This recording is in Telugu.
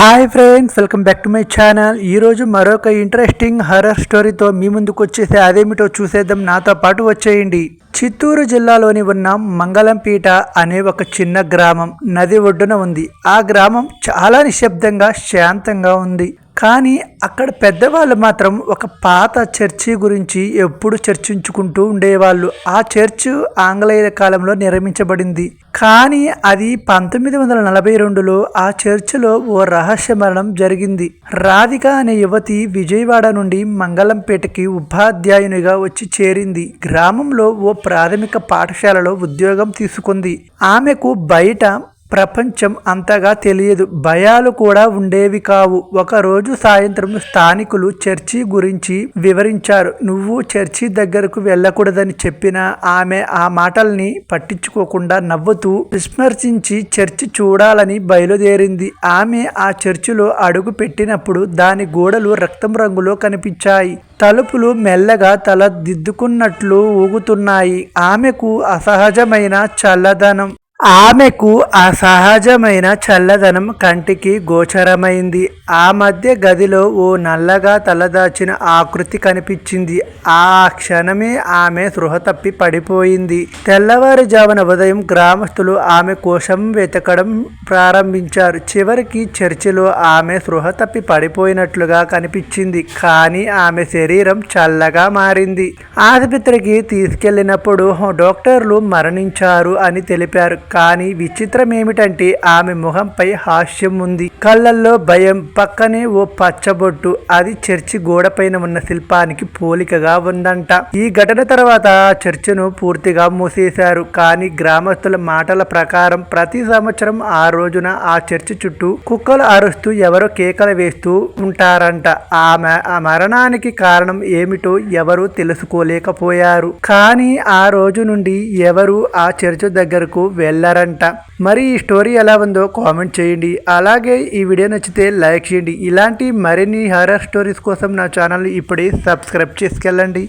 Hi friends welcome back to my channel ఈరోజు మరొక ఇంట్రెస్టింగ్ హర్రర్ స్టోరీతో మీ ముందుకు వచ్చేసి అదేమిటో చూసేద్దాం. నాతో పాటు వచ్చేయండి. చిత్తూరు జిల్లాలోని ఉన్న మంగళంపీట అనే ఒక చిన్న గ్రామం నది ఒడ్డున ఉంది. ఆ గ్రామం చాలా నిశ్శబ్దంగా శాంతంగా ఉంది. కానీ అక్కడ పెద్దవాళ్ళు మాత్రం ఒక పాత చర్చి గురించి ఎప్పుడు చర్చించుకుంటూ ఉండేవాళ్ళు. ఆ చర్చ్ ఆంగ్లేయుల కాలంలో నిర్మించబడింది. కానీ అది పంతొమ్మిది వందల నలభై రెండులో ఆ చర్చిలో ఓ రహస్య మరణం జరిగింది. రాధిక అనే యువతి విజయవాడ నుండి మంగళంపేటకి ఉపాధ్యాయునిగా వచ్చి చేరింది. గ్రామంలో ఓ ప్రాథమిక పాఠశాలలో ఉద్యోగం తీసుకుంది. ఆమెకు బయట ప్రపంచం అంతగా తెలియదు. భయాలు కూడా ఉండేవి కావు. ఒకరోజు సాయంత్రం స్థానికులు చర్చి గురించి వివరించారు. నువ్వు చర్చి దగ్గరకు వెళ్ళకూడదని చెప్పిన ఆమె ఆ మాటల్ని పట్టించుకోకుండా నవ్వుతూ విస్మర్శించి చర్చి చూడాలని బయలుదేరింది. ఆమె ఆ చర్చిలో అడుగు పెట్టినప్పుడు దాని గోడలు రక్తం రంగులో కనిపించాయి. తలుపులు మెల్లగా తల దిద్దుకున్నట్లు ఊగుతున్నాయి. ఆమెకు అసహజమైన చల్లదనం ఆమెకు అసహజమైన చల్లదనం కంటికి గోచరమైంది. ఆ మధ్య గదిలో ఓ నల్లగా తలదాచిన ఆకృతి కనిపించింది. ఆ క్షణమే ఆమె సృహ తప్పి పడిపోయింది. తెల్లవారుజామున ఉదయం గ్రామస్తులు ఆమె కోసం వెతకడం ప్రారంభించారు. చివరికి చర్చిలో ఆమె సృహ తప్పి పడిపోయినట్లుగా కనిపించింది. కానీ ఆమె శరీరం చల్లగా మారింది. ఆసుపత్రికి తీసుకెళ్ళినప్పుడు డాక్టర్లు మరణించారు అని తెలిపారు. కానీ విచిత్రం ఏమిటంటే ఆమె ముఖంపై హాస్యం ఉంది కళ్ళల్లో భయం పక్కనే ఓ పచ్చబొట్టు అది చర్చి గోడపైన ఉన్న శిల్పానికి పోలికగా ఉందంట. ఈ ఘటన తర్వాత చర్చిను పూర్తిగా మూసేశారు. కానీ గ్రామస్తుల మాటల ప్రకారం ప్రతి సంవత్సరం ఆ రోజున ఆ చర్చి చుట్టూ కుక్కలు అరుస్తూ ఎవరో కేకలు వేస్తూ ఉంటారంట. ఆమె ఆ మరణానికి కారణం ఏమిటో ఎవరు తెలుసుకోలేకపోయారు. కానీ ఆ రోజు నుండి ఎవరు ఆ చర్చ్ దగ్గరకు వెళ్ళారంట. మరి ఈ స్టోరీ ఎలా ఉందో కామెంట్ చేయండి. అలాగే ఈ వీడియో నచ్చితే లైక్ చేయండి. ఇలాంటి మరిన్ని హారర్ స్టోరీస్ కోసం నా ఛానల్ ఇప్పుడే సబ్స్క్రైబ్ చేసుకెళ్ళండి.